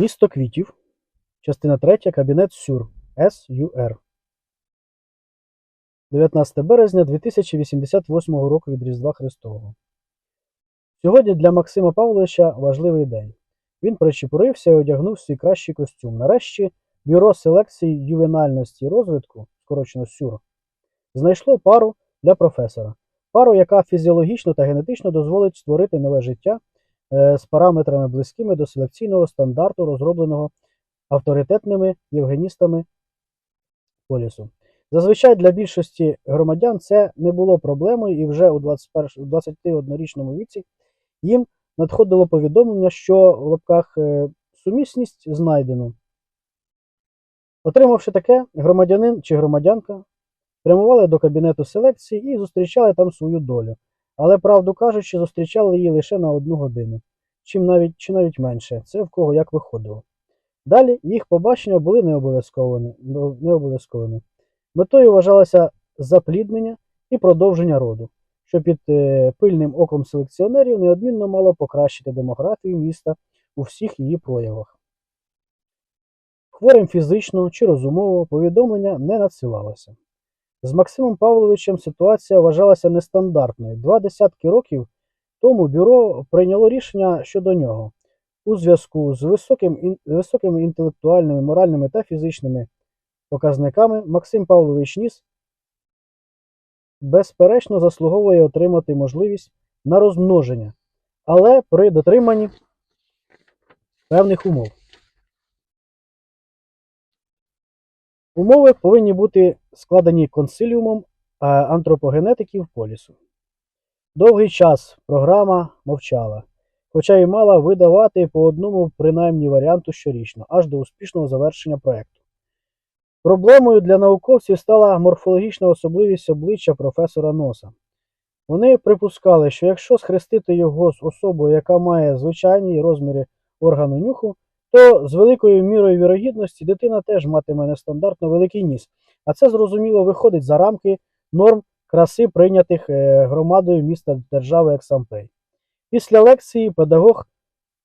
Місто квітів. Частина 3. Кабінет Сюр. СЮР. 19 березня 2088 року від Різдва Христового. Сьогодні для Максима Павловича важливий день. Він причепурився і одягнув свій кращий костюм. Нарешті Бюро селекції ювенальності і розвитку, скорочено СЮР, знайшло пару для професора. Пару, яка фізіологічно та генетично дозволить створити нове життя з параметрами близькими до селекційного стандарту, розробленого авторитетними євгеністами полісу. Зазвичай для більшості громадян це не було проблемою, і вже у 21 у 21-річному віці їм надходило повідомлення, що в лапках е, сумісність знайдено. Отримавши таке, громадянин чи громадянка прямували до кабінету селекції і зустрічали там свою долю. Але, правду кажучи, зустрічали її лише на одну годину, чим навіть, чи навіть менше, це в кого як виходило. Далі їх побачення були не обов'язковими. не обов'язковими. Метою вважалося запліднення і продовження роду, що під е, пильним оком селекціонерів неодмінно мало покращити демографію міста у всіх її проявах. Хворим фізично чи розумово повідомлення не надсилалося. З Максимом Павловичем ситуація вважалася нестандартною. Два десятки років тому бюро прийняло рішення щодо нього у зв'язку з високим, високими інтелектуальними, моральними та фізичними показниками Максим Павлович Ніс безперечно заслуговує отримати можливість на розмноження, але при дотриманні певних умов. Умови повинні бути складені консиліумом е, антропогенетиків полісу. Довгий час програма мовчала, хоча й мала видавати по одному принаймні варіанту щорічно, аж до успішного завершення проекту. Проблемою для науковців стала морфологічна особливість обличчя професора Носа. Вони припускали, що якщо схрестити його з особою, яка має звичайні розміри органу нюху, то з великою мірою вірогідності дитина теж матиме нестандартно великий ніс. А це зрозуміло виходить за рамки норм краси, прийнятих е, громадою міста держави Ексампей. Після лекції педагог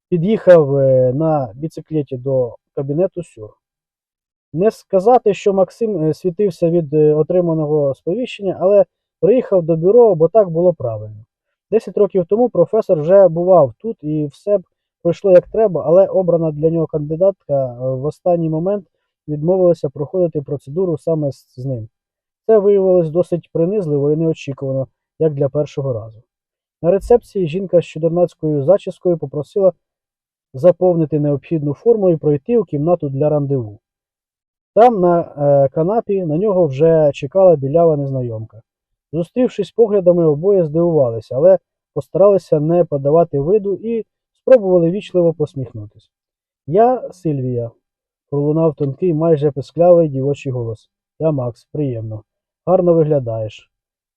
під'їхав е, на біциклеті до кабінету Сюр. Не сказати, що Максим е, світився від отриманого сповіщення, але приїхав до бюро, бо так було правильно. Десять років тому професор вже бував тут і все б пройшло як треба, але обрана для нього кандидатка е, в останній момент відмовилася проходити процедуру саме з ним. Це виявилось досить принизливо і неочікувано, як для першого разу. На рецепції жінка з чудернацькою зачіскою попросила заповнити необхідну форму і пройти у кімнату для рандеву. Там, на е, канапі, на нього вже чекала білява незнайомка. Зустрівшись поглядами, обоє здивувалися, але постаралися не подавати виду і спробували вічливо посміхнутись. Я Сильвія, пролунав тонкий, майже писклявий дівочий голос. Я Макс, приємно. Гарно виглядаєш,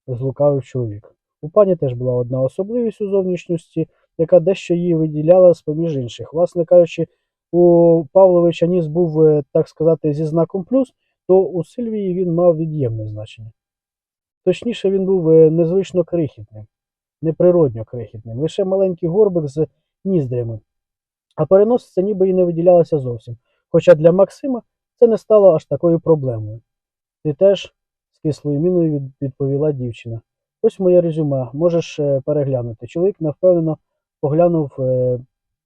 злукавив чоловік. У пані теж була одна особливість у зовнішності, яка дещо її виділяла з поміж інших. Власне кажучи, у Павловича ніс був, е, так сказати, зі знаком плюс, то у Сильвії він мав від'ємне значення. Точніше, він був е, незвично крихітним, неприродньо крихітним, лише маленький горбик з ніздрями, а переносиця ніби і не виділялася зовсім. Хоча для Максима це не стало аж такою проблемою. Ти теж з кислою міною відповіла дівчина. Ось моє резюме, можеш е, переглянути. Чоловік невпевнено поглянув е,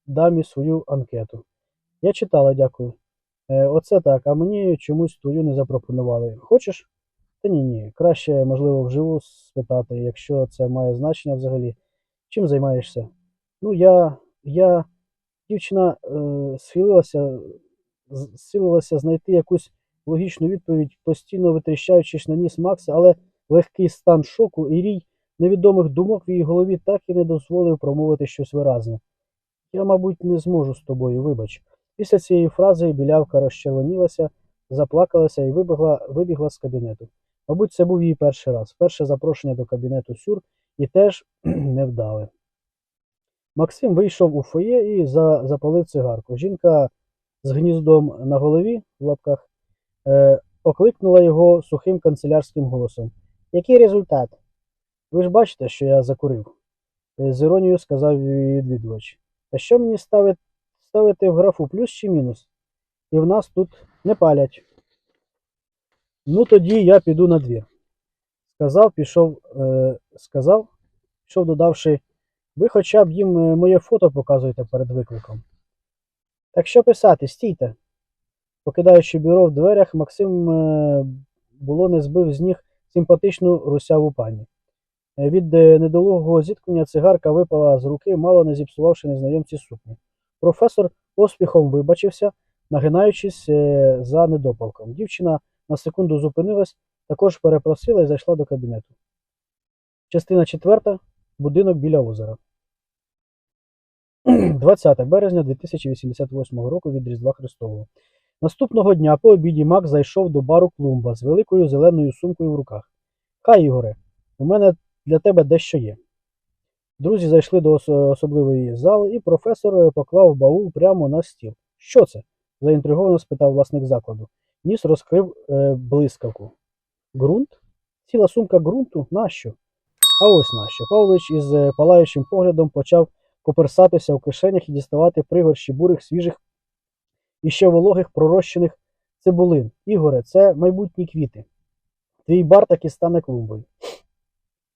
дамі свою анкету. Я читала, дякую. Е, оце так, а мені чомусь твою не запропонували. Хочеш? Та ні, ні. Краще, можливо, вживу спитати, якщо це має значення взагалі. Чим займаєшся? Ну, я. я. Дівчина е, схилилася, силилася знайти якусь логічну відповідь, постійно витріщаючись на ніс Макса, але легкий стан шоку і рій невідомих думок в її голові так і не дозволив промовити щось виразне. Я, мабуть, не зможу з тобою, вибач. Після цієї фрази білявка розчервонілася, заплакалася і вибігла, вибігла з кабінету. Мабуть, це був її перший раз. Перше запрошення до кабінету Сюр і теж невдале. Максим вийшов у фоє і за, запалив цигарку. Жінка з гніздом на голові в лапках е, окликнула його сухим канцелярським голосом. Який результат? Ви ж бачите, що я закурив, Е, з іронією сказав відвідувач. Та що мені ставить, поставити в графу плюс чи мінус. І в нас тут не палять. Ну тоді я піду на двір. Сказав, пішов, е, сказав, пішов, додавши, ви хоча б їм е, моє фото показуєте перед викликом. Так що писати, стійте. Покидаючи бюро в дверях, Максим е, було не збив з ніг симпатичну русяву пані. Е, Від недолугого зіткнення цигарка випала з руки, мало не зіпсувавши незнайомці сукні. Професор поспіхом вибачився, нагинаючись за недопалком. Дівчина на секунду зупинилась, також перепросила і зайшла до кабінету. Частина четверта. Будинок біля озера. 20 березня 2088 року від Різдва Христового. Наступного дня по обіді Мак зайшов до бару клумба з великою зеленою сумкою в руках. Хай, Ігоре, у мене для тебе дещо є. Друзі зайшли до особливої зали, і професор е, поклав баул прямо на стіл. Що це? заінтриговано спитав власник закладу. Ніс розкрив е, блискавку. Ґрунт? Ціла сумка ґрунту? Нащо? А ось нащо. Павлович із е, палаючим поглядом почав коперсатися в кишенях і діставати пригорщі бурих свіжих і ще вологих пророщених цибулин. Ігоре, це майбутні квіти. Твій бар таки стане клумбою.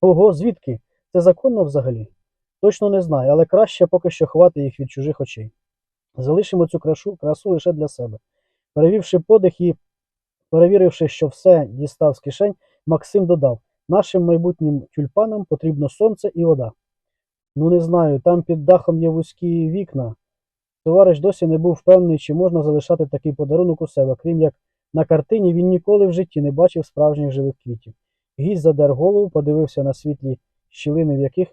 Ого, звідки? Це законно взагалі? Точно не знаю, але краще поки що ховати їх від чужих очей. Залишимо цю крашу, красу лише для себе. Перевівши подих і перевіривши, що все дістав з кишень, Максим додав: нашим майбутнім тюльпанам потрібно сонце і вода. Ну, не знаю, там під дахом є вузькі вікна. Товариш досі не був впевнений, чи можна залишати такий подарунок у себе, крім як на картині він ніколи в житті не бачив справжніх живих квітів. Гість задер голову, подивився на світлі щілини, в яких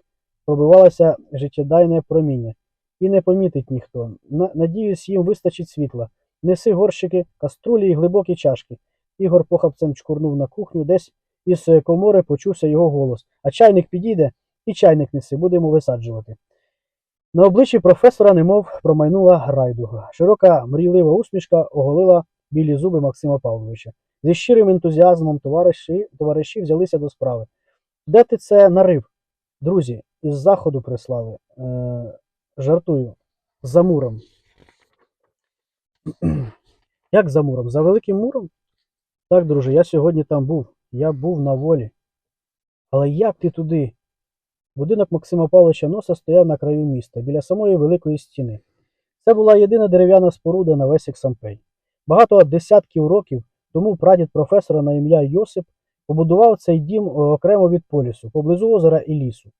пробивалося життєдайне проміння. І не помітить ніхто. На- Надіюсь, їм вистачить світла. Неси горщики, каструлі і глибокі чашки. Ігор похапцем чкурнув на кухню, десь із комори почувся його голос. А чайник підійде, і чайник неси, будемо висаджувати. На обличчі професора немов промайнула райдуга. Широка мрійлива усмішка оголила білі зуби Максима Павловича. Зі щирим ентузіазмом товариші, товариші взялися до справи. Де ти це нарив? Друзі, із заходу прислали. Е, жартую. За муром. Як за муром? За великим муром? Так, друже, я сьогодні там був. Я був на волі. Але як ти туди? Будинок Максима Павловича Носа стояв на краю міста, біля самої великої стіни. Це була єдина дерев'яна споруда на весь Ексампей. Багато десятків років тому прадід професора на ім'я Йосип побудував цей дім окремо від полісу, поблизу озера і лісу.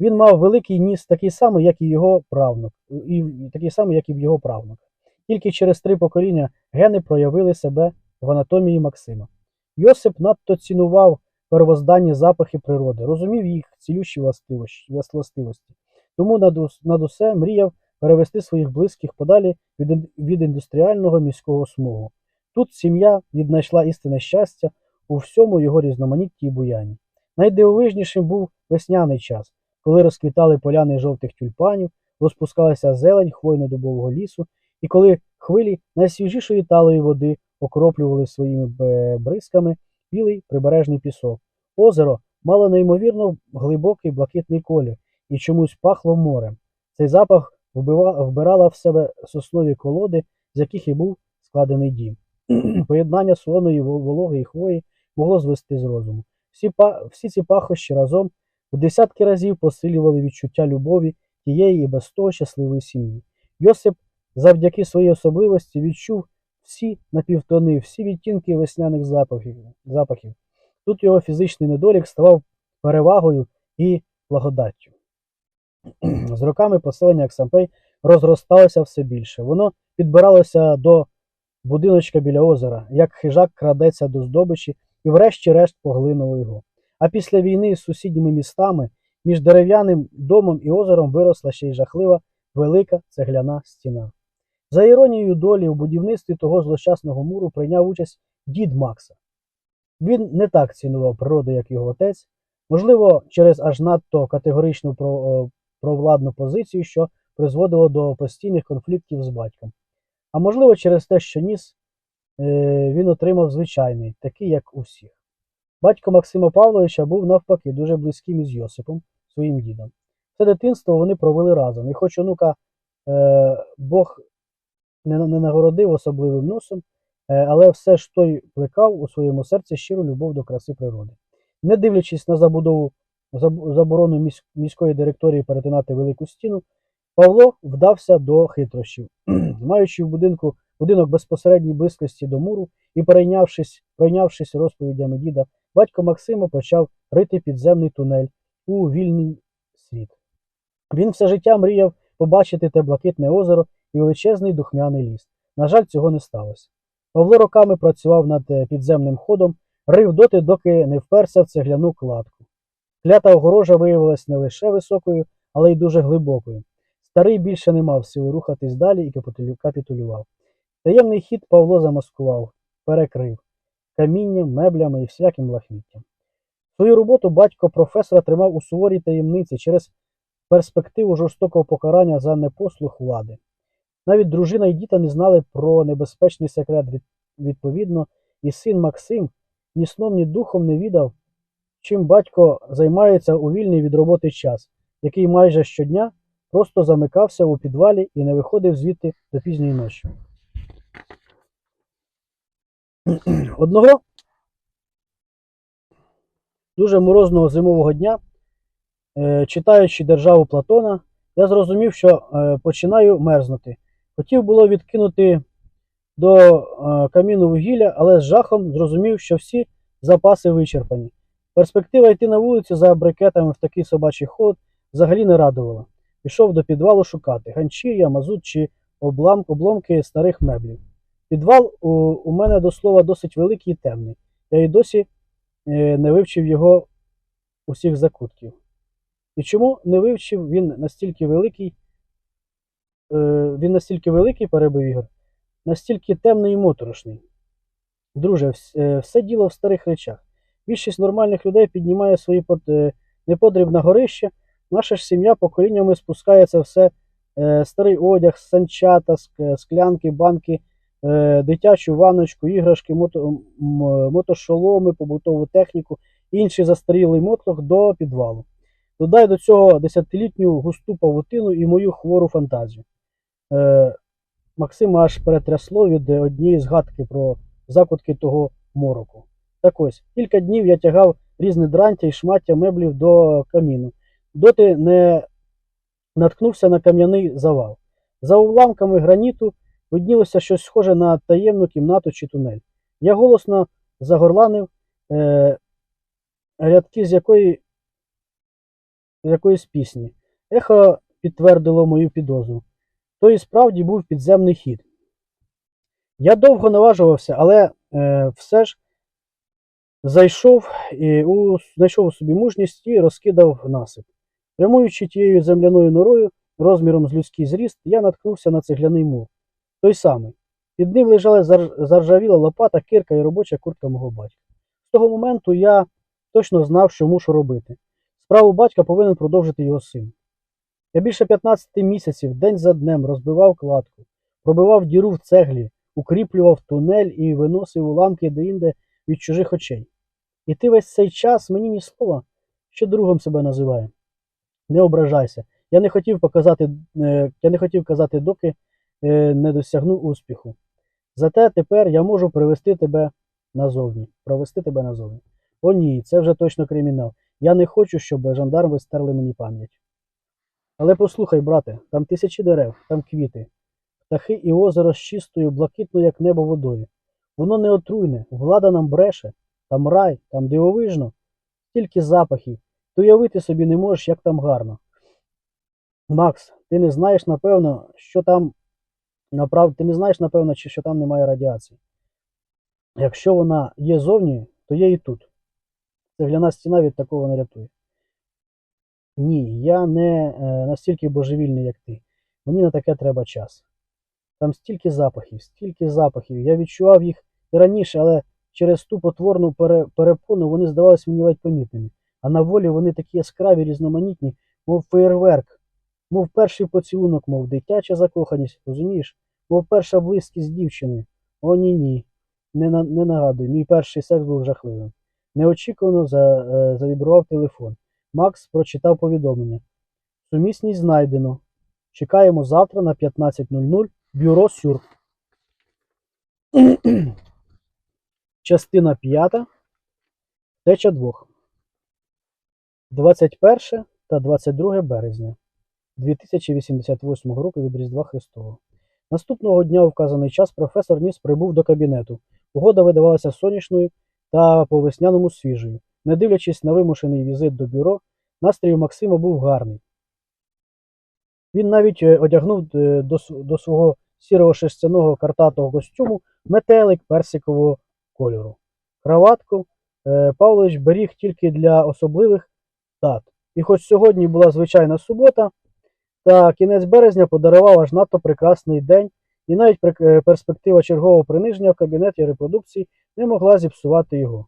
Він мав великий ніс, такий самий, як і його правнук, і такий самий, як і в його правнука. Тільки через три покоління гени проявили себе в анатомії Максима. Йосип надто цінував первозданні запахи природи, розумів їх цілющі властивості. Тому над, усе мріяв перевести своїх близьких подалі від, індустріального міського смугу. Тут сім'я віднайшла істинне щастя у всьому його різноманітті і буянні. Найдивовижнішим був весняний час, коли розквітали поляни жовтих тюльпанів, розпускалася зелень хвойно-дубового лісу, і коли хвилі найсвіжішої талої води окроплювали своїми бризками білий прибережний пісок. Озеро мало неймовірно глибокий блакитний колір і чомусь пахло морем. Цей запах вбирала в себе соснові колоди, з яких і був складений дім. Поєднання солоної вологи і хвої могло звести з розуму. Всі, всі ці пахощі разом в десятки разів посилювали відчуття любові тієї і без того щасливої сім'ї. Йосип завдяки своїй особливості відчув всі напівтони, всі відтінки весняних запахів. запахів. Тут його фізичний недолік ставав перевагою і благодаттю. З роками поселення Аксампей розросталося все більше. Воно підбиралося до будиночка біля озера, як хижак крадеться до здобичі і врешті-решт поглинуло його. А після війни з сусідніми містами між дерев'яним домом і озером виросла ще й жахлива велика цегляна стіна. За іронією долі, у будівництві того злощасного муру прийняв участь дід Макса. Він не так цінував природу, як його отець, можливо, через аж надто категоричну провладну позицію, що призводило до постійних конфліктів з батьком. А можливо, через те, що ніс е, він отримав звичайний, такий, як у всіх. Батько Максима Павловича був навпаки дуже близьким із Йосипом, своїм дідом. Це дитинство вони провели разом. І хоч онука е, Бог не, не нагородив особливим носом, е, але все ж той плекав у своєму серці щиру любов до краси природи. Не дивлячись на забудову заборону міської директорії перетинати велику стіну, Павло вдався до хитрощів, маючи в будинку будинок безпосередній близькості до муру і перейнявшись, пройнявшись розповідями діда, батько Максима почав рити підземний тунель у вільний світ. Він все життя мріяв побачити те блакитне озеро і величезний духмяний ліс. На жаль, цього не сталося. Павло роками працював над е, підземним ходом, рив доти, доки не вперся в цегляну кладку. Клята огорожа виявилась не лише високою, але й дуже глибокою. Старий більше не мав сили рухатись далі і капітулював. Таємний хід Павло замаскував, перекрив камінням, меблями і всяким лахміттям. Свою роботу батько професора тримав у суворій таємниці через перспективу жорстокого покарання за непослух влади. Навіть дружина і діти не знали про небезпечний секрет. Відповідно, і син Максим ні сном, ні духом не відав, чим батько займається у вільний від роботи час, який майже щодня просто замикався у підвалі і не виходив звідти до пізньої ночі. Одного дуже морозного зимового дня, е, читаючи державу Платона, я зрозумів, що е, починаю мерзнути. Хотів було відкинути до е, каміну вугілля, але з жахом зрозумів, що всі запаси вичерпані. Перспектива йти на вулицю за брикетами в такий собачий холод взагалі не радувала. Пішов до підвалу шукати ганчір'я, мазут чи облам, обломки старих меблів. Підвал у, у мене до слова досить великий і темний. Я й досі е, не вивчив його усіх закутків. І чому не вивчив він настільки великий, він настільки великий, перебив Ігор, настільки темний і моторошний. Друже, е, все діло в старих речах. Більшість нормальних людей піднімає свої под- е, неподріб горище. Наша ж сім'я поколіннями спускає це все е, старий одяг, санчата, склянки, банки, дитячу ванночку, іграшки, мото, мотошоломи, побутову техніку, інший застарілий мотлох до підвалу. Додай до цього десятилітню густу павутину і мою хвору фантазію. Е, Максима аж перетрясло від однієї згадки про закутки того мороку. Так ось, кілька днів я тягав різне дрантя і шмаття меблів до каміну, доти не наткнувся на кам'яний завал. За уламками граніту виднілося щось схоже на таємну кімнату чи тунель. Я голосно загорланив е, рядки з якої, з якоїсь пісні. Ехо підтвердило мою підозру. То і справді був підземний хід. Я довго наважувався, але е, все ж зайшов і у, знайшов у собі мужність і розкидав насип. Прямуючи тією земляною норою, розміром з людський зріст, я наткнувся на цегляний мур. Той самий. Під ним лежала заржавіла лопата, кирка і робоча куртка мого батька. З того моменту я точно знав, що мушу робити. Справу батька повинен продовжити його син. Я більше 15 місяців день за днем розбивав кладку, пробивав діру в цеглі, укріплював тунель і виносив уламки деінде від чужих очей. І ти весь цей час мені ні слова, що другом себе називає. Не ображайся. Я не хотів показати, е, я не хотів казати, доки е, не досягну успіху. Зате тепер я можу привести тебе назовні, провести тебе назовні. О ні, це вже точно кримінал. Я не хочу, щоб жандарми стерли мені пам'ять. Але послухай, брате, там тисячі дерев, там квіти, птахи і озеро з чистою, блакитною, як небо водою. Воно не отруйне, влада нам бреше, там рай, там дивовижно, стільки запахів, ти уявити собі не можеш, як там гарно. Макс, ти не знаєш, напевно, що там направ... ти не знаєш, напевно, чи що там немає радіації. Якщо вона є зовні, то є і тут. Цегляна стіна від такого не рятує. Ні, я не е, настільки божевільний, як ти. Мені на таке треба час. Там стільки запахів, стільки запахів. Я відчував їх і раніше, але через ту потворну перепону вони здавалися мені ледь помітними. А на волі вони такі яскраві, різноманітні, мов феєрверк, мов перший поцілунок, мов дитяча закоханість, розумієш? Мов перша близькість дівчини. О, ні, ні. Не, не нагадуй, мій перший секс був жахливим. Неочікувано за, е, завібрував телефон. Макс прочитав повідомлення. Сумісність знайдено. Чекаємо завтра на 15.00 бюро Сюр. Частина 5. Теча 2. 21 та 22 березня 2088 року від Різдва Христового. Наступного дня у вказаний час професор Ніс прибув до кабінету. Погода видавалася сонячною та по весняному свіжою. Не дивлячись на вимушений візит до бюро, настрій у Максима був гарний. Він навіть е, одягнув е, до, свого сірого шерстяного картатого костюму метелик персикового кольору. Краватку е, Павлович беріг тільки для особливих дат. І хоч сьогодні була звичайна субота, та кінець березня подарував аж надто прекрасний день, і навіть перспектива чергового приниження в кабінеті репродукції не могла зіпсувати його.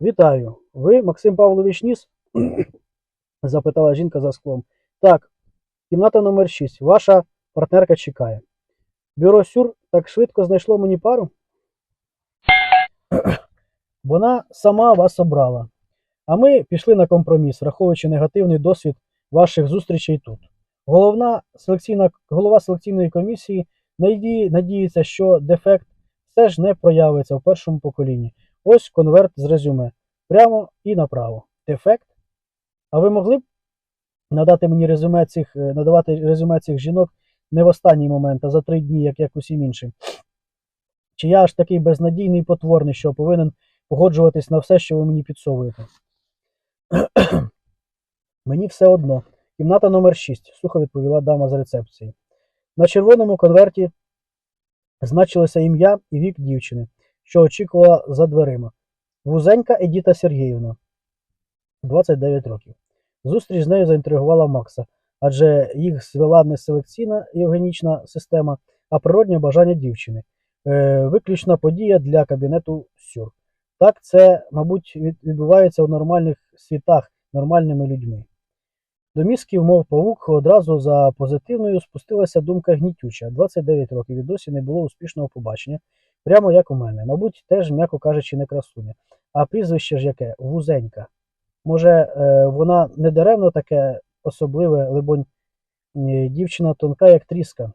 Вітаю. Ви, Максим Павлович Ніс? запитала жінка за склом. Так, кімната номер 6. Ваша партнерка чекає. Бюро Сюр так швидко знайшло мені пару. Вона сама вас обрала. А ми пішли на компроміс, враховуючи негативний досвід ваших зустрічей тут. Головна селекційна, голова селекційної комісії надіється, що дефект все ж не проявиться в першому поколінні. Ось конверт з резюме. Прямо і направо. Дефект? А ви могли б надати мені резюме цих, е, надавати резюме цих жінок не в останній момент, а за три дні, як, як усім іншим? Чи я аж такий безнадійний і потворний, що повинен погоджуватись на все, що ви мені підсовуєте? Мені все одно. Кімната номер 6, сухо відповіла дама з рецепції. На червоному конверті значилося ім'я і вік дівчини, що очікувала за дверима. Вузенька Едіта Сергіївна, 29 років. Зустріч з нею заінтригувала Макса, адже їх звела не селекційна євгенічна система, а природнє бажання дівчини. Е, виключна подія для кабінету Сюр. Так це, мабуть, відбувається у нормальних світах нормальними людьми. До мізків, мов павук, одразу за позитивною спустилася думка гнітюча. 29 років і досі не було успішного побачення, прямо як у мене. Мабуть, теж, м'яко кажучи, не красуня. А прізвище ж яке? Вузенька. Може, е, вона не даремно таке особливе, либонь, е, дівчина тонка, як тріска.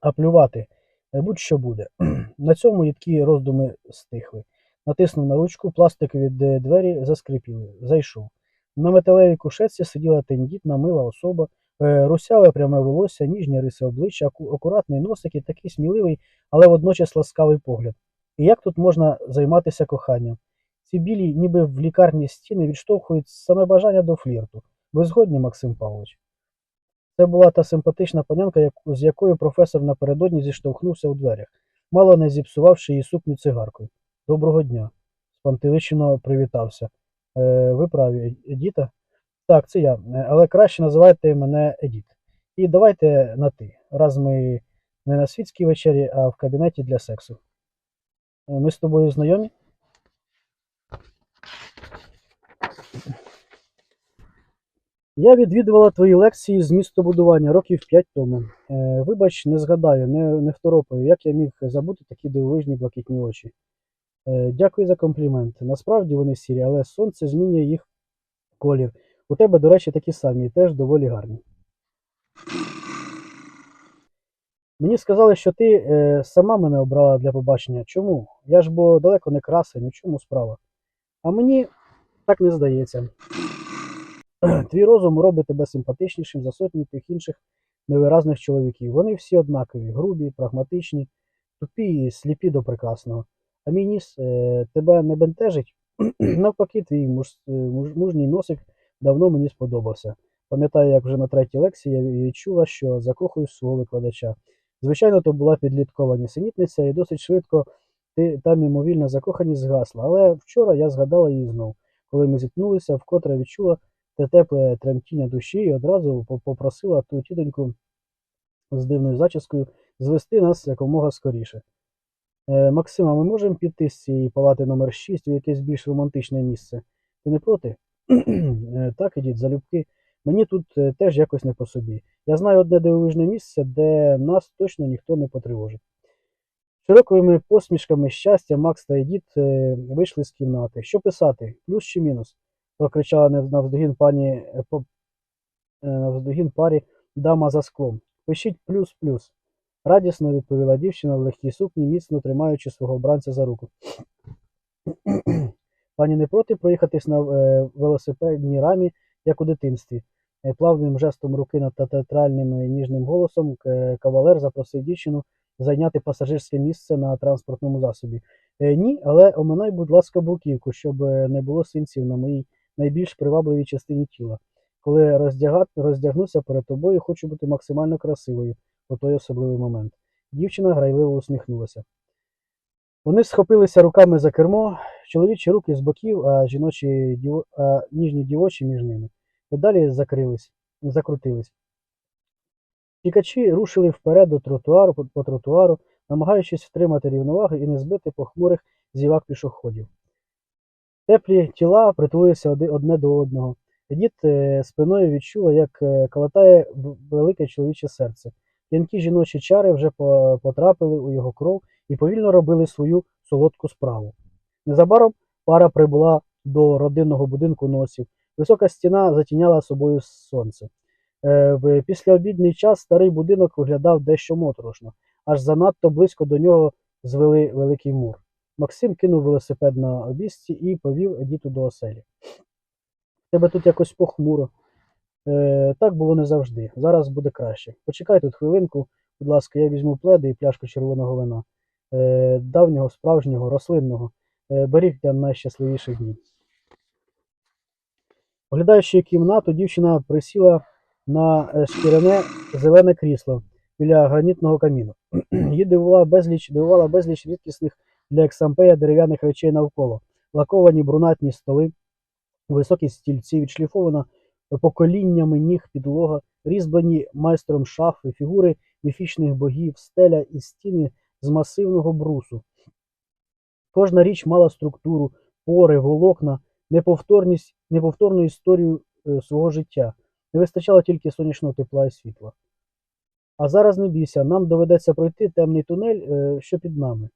А плювати, е, будь-що буде. На цьому їдкі роздуми стихли. Натиснув на ручку, пластикові д- двері заскрипіли. Зайшов. На металевій кушетці сиділа тендітна, мила особа, е, русяве пряме волосся, ніжні риси обличчя, акуратний носик і такий сміливий, але водночас ласкавий погляд. І як тут можна займатися коханням? Ці білі, ніби в лікарні стіни, відштовхують саме бажання до флірту. Ви згодні, Максим Павлович? Це була та симпатична панянка, з якою професор напередодні зіштовхнувся у дверях, мало не зіпсувавши її сукню цигаркою. Доброго дня. Спантеличено привітався. Е, ви праві, Едіта? Так, це я. Е, Але краще називайте мене Едіт. І давайте на ти, раз ми не на світській вечері, а в кабінеті для сексу. Е, Ми з тобою знайомі? Я відвідувала твої лекції з містобудування років 5 тому. Е, вибач, не згадаю, не, не второпаю, як я міг забути такі дивовижні блакитні очі. Дякую за комплімент. Насправді вони сірі, але сонце змінює їх колір. У тебе, до речі, такі самі, теж доволі гарні. Мені сказали, що ти е, сама мене обрала для побачення. Чому? Я ж бо далеко не красень, у чому справа? А мені так не здається. Твій розум робить тебе симпатичнішим за сотні тих інших невиразних чоловіків. Вони всі однакові, грубі, прагматичні, тупі і сліпі до прекрасного. А мій ніс е, тебе не бентежить. Навпаки, твій муж, е, муж, мужній носик давно мені сподобався. Пам'ятаю, як вже на третій лекції я відчула, що закохуюсь в свого викладача. Звичайно, то була підліткова нісенітниця, і досить швидко та мимовільна закоханість згасла. Але вчора я згадала її знов, коли ми зіткнулися, вкотре відчула те тепле тремтіння душі і одразу попросила ту тітоньку з дивною зачіскою звести нас якомога скоріше. Е, Максима, ми можемо піти з цієї палати номер 6 в якесь більш романтичне місце? Ти не проти? Е, так, ідіть, залюбки. Мені тут е, теж якось не по собі. Я знаю одне дивовижне місце, де нас точно ніхто не потривожить. Широкими посмішками щастя Макс та Едіт е, вийшли з кімнати. Що писати? Плюс чи мінус? прокричала навздогін пані навздогін парі дама за склом. Пишіть плюс-плюс. радісно відповіла дівчина в легкій сукні, міцно тримаючи свого обранця за руку. Пані не проти проїхатись на е, велосипедній рамі, як у дитинстві. Е, Плавним жестом руки над театральним е, ніжним голосом кавалер запросив дівчину зайняти пасажирське місце на транспортному засобі. Ні, але оминай, будь ласка, бруківку, щоб не було свинців на моїй найбільш привабливій частині тіла. Коли роздяга... роздягнуся перед тобою, хочу бути максимально красивою у той особливий момент. Дівчина грайливо усміхнулася. Вони схопилися руками за кермо, чоловічі руки з боків, а жіночі діво... а ніжні дівочі між ними. Педалі закрились, закрутились. Тікачі рушили вперед до тротуару по, тротуару, намагаючись втримати рівновагу і не збити похмурих зівак пішоходів. Теплі тіла притулилися одне до одного. Дід е, спиною відчула, як е, калатає велике чоловіче серце. П'янкі жіночі чари вже потрапили у його кров і повільно робили свою солодку справу. Незабаром пара прибула до родинного будинку носів. Висока стіна затіняла собою сонце. Е, В післяобідний час старий будинок виглядав дещо моторошно, аж занадто близько до нього звели великий мур. Максим кинув велосипед на обійсці і повів Едіту до оселі. Тебе тут якось похмуро. Е, так було не завжди. Зараз буде краще. Почекай тут хвилинку, будь ласка, я візьму пледи і пляшку червоного вина. Е, давнього, справжнього, рослинного. Е, беріг для найщасливіших днів. Оглядаючи кімнату, дівчина присіла на е, шкіряне зелене крісло біля гранітного каміну. Її дивувала безліч, дивувала безліч рідкісних для ексампея дерев'яних речей навколо, лаковані брунатні столи, високі стільці, відшліфована поколіннями ніг підлога, різьблені майстром шафи, фігури міфічних богів, стеля і стіни з масивного брусу. Кожна річ мала структуру, пори, волокна, неповторність, неповторну історію е, свого життя. Не вистачало тільки сонячного тепла і світла. А зараз не бійся, нам доведеться пройти темний тунель, е, що під нами.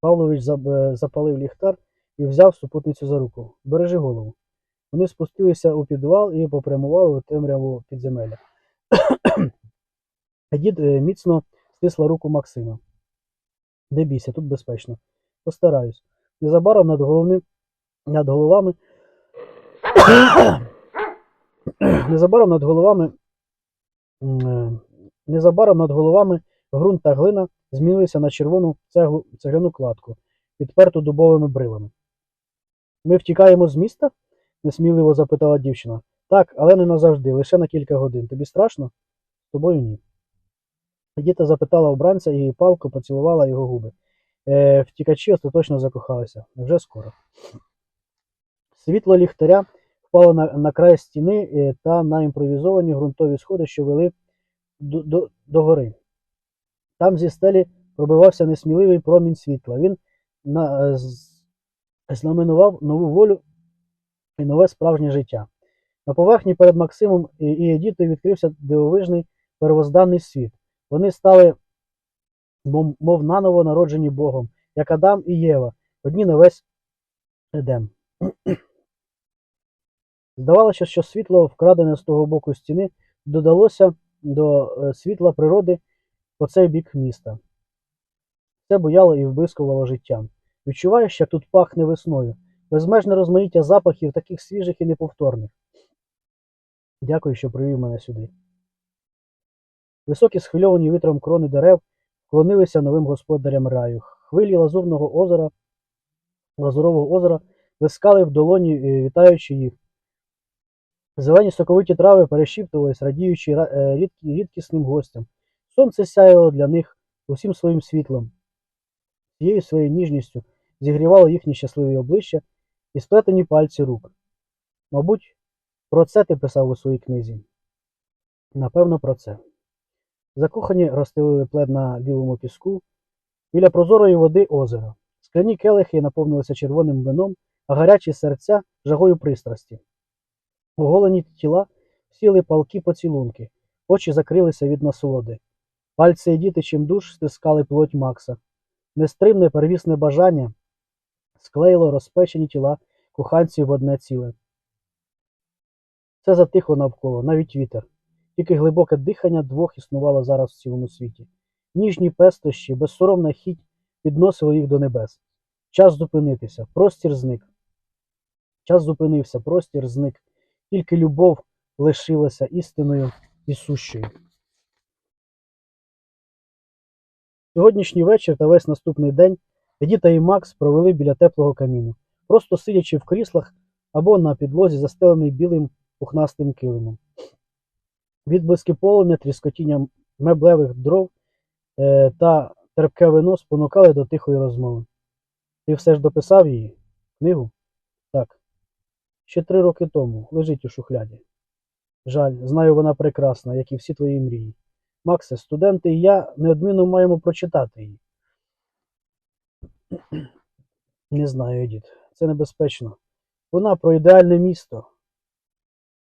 Павлович е, запалив ліхтар і взяв супутницю за руку. Бережи голову. Вони спустилися у підвал і попрямували у темряву підземелля. Дід міцно стисла руку Максима. Не бійся, тут безпечно. Постараюсь. Незабаром над головним над головами. Незабаром над головами. е, Незабаром над головами ґрунт та глина змінилися на червону цеглу, цегляну кладку, підперту дубовими бривами. Ми втікаємо з міста? несміливо запитала дівчина. Так, але не назавжди, лише на кілька годин. Тобі страшно? З тобою ні. Діта запитала обранця і палко поцілувала його губи. Е, втікачі остаточно закохалися. Вже скоро. Світло ліхтаря впало на, на край стіни е, та на імпровізовані ґрунтові сходи, що вели до, до, до гори. Там зі стелі пробивався несміливий промінь світла. Він на, з- знаменував нову волю і нове справжнє життя. На поверхні перед Максимом і, Едітою відкрився дивовижний первозданний світ. Вони стали, мов, наново народжені Богом, як Адам і Єва, одні на весь Едем. Здавалося, що світло, вкрадене з того боку стіни, додалося до е, світла природи по цей бік міста. Це буяло і вбискувало життям. Відчуваєш, як тут пахне весною, безмежне розмаїття запахів, таких свіжих і неповторних. Дякую, що привів мене сюди. Високі схвильовані вітром крони дерев вклонилися новим господарям раю. Хвилі лазурного озера, лазурового озера вискали в долоні, е, вітаючи їх. Зелені соковиті трави перешіптувались, радіючи ра- е, рідкісним гостям. Сонце сяяло для них усім своїм світлом, цією своєю ніжністю зігрівало їхні щасливі обличчя і сплетені пальці рук. Мабуть, про це ти писав у своїй книзі. Напевно, про це. Закохані розстелили плед на білому піску, біля прозорої води озера. Скляні келихи наповнилися червоним вином, а гарячі серця жагою пристрасті. Оголені тіла сіли палки поцілунки, очі закрилися від насолоди. Пальці і діти чимдуж стискали плоть Макса. Нестримне первісне бажання склеїло розпечені тіла коханців в одне ціле. Все затихло навколо, навіть вітер. Тільки глибоке дихання двох існувало зараз в цілому світі. Ніжні пестощі, безсоромна хіть підносили їх до небес. Час зупинитися, простір зник. Час зупинився, простір зник. Тільки любов лишилася істиною і сущою. Сьогоднішній вечір та весь наступний день Едіта і Макс провели біля теплого каміну, просто сидячи в кріслах або на підлозі, застелений білим пухнастим килимом. Відблиски полум'я, тріскотіння меблевих дров е, та терпке вино спонукали до тихої розмови. Ти все ж дописав її? Книгу? Так. Ще три роки тому лежить у шухляді. Жаль, знаю, вона прекрасна, як і всі твої мрії. Максе, студенти і я неодмінно маємо прочитати її. Не знаю, Едіт, це небезпечно. Вона про ідеальне місто.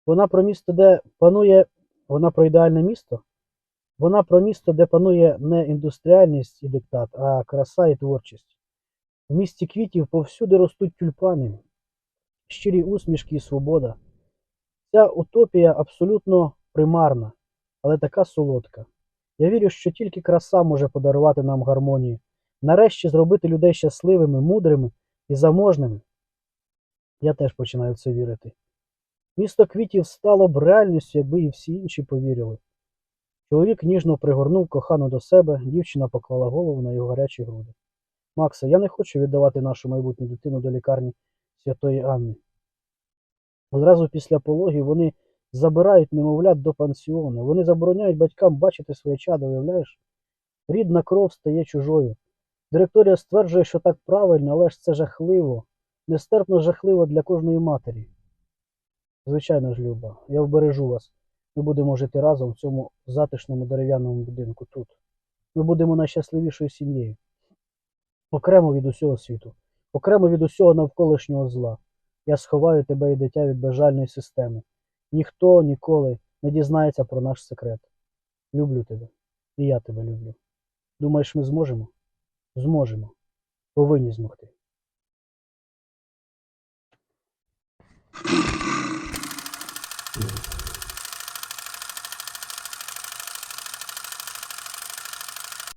Вона про місто, де панує. Вона про ідеальне місто? Вона про місто, де панує не індустріальність і диктат, а краса і творчість. В місті квітів повсюди ростуть тюльпани, щирі усмішки і свобода. Ця утопія абсолютно примарна, але така солодка. Я вірю, що тільки краса може подарувати нам гармонію, нарешті зробити людей щасливими, мудрими і заможними. Я теж починаю в це вірити. Місто квітів стало б реальністю, якби і всі інші повірили. Чоловік ніжно пригорнув кохану до себе, дівчина поклала голову на його гарячі груди. Макса, я не хочу віддавати нашу майбутню дитину до лікарні святої Анни. Одразу після пологів вони забирають немовлят до пансіону. Вони забороняють батькам бачити своє чадо, уявляєш? Рідна кров стає чужою. Директорія стверджує, що так правильно, але ж це жахливо, нестерпно жахливо для кожної матері. Звичайно ж, Люба, я вбережу вас. Ми будемо жити разом в цьому затишному дерев'яному будинку тут. Ми будемо найщасливішою сім'єю. Окремо від усього світу, окремо від усього навколишнього зла. Я сховаю тебе і дитя від безжальної системи. Ніхто ніколи не дізнається про наш секрет. Люблю тебе, і я тебе люблю. Думаєш, ми зможемо? Зможемо. Повинні змогти.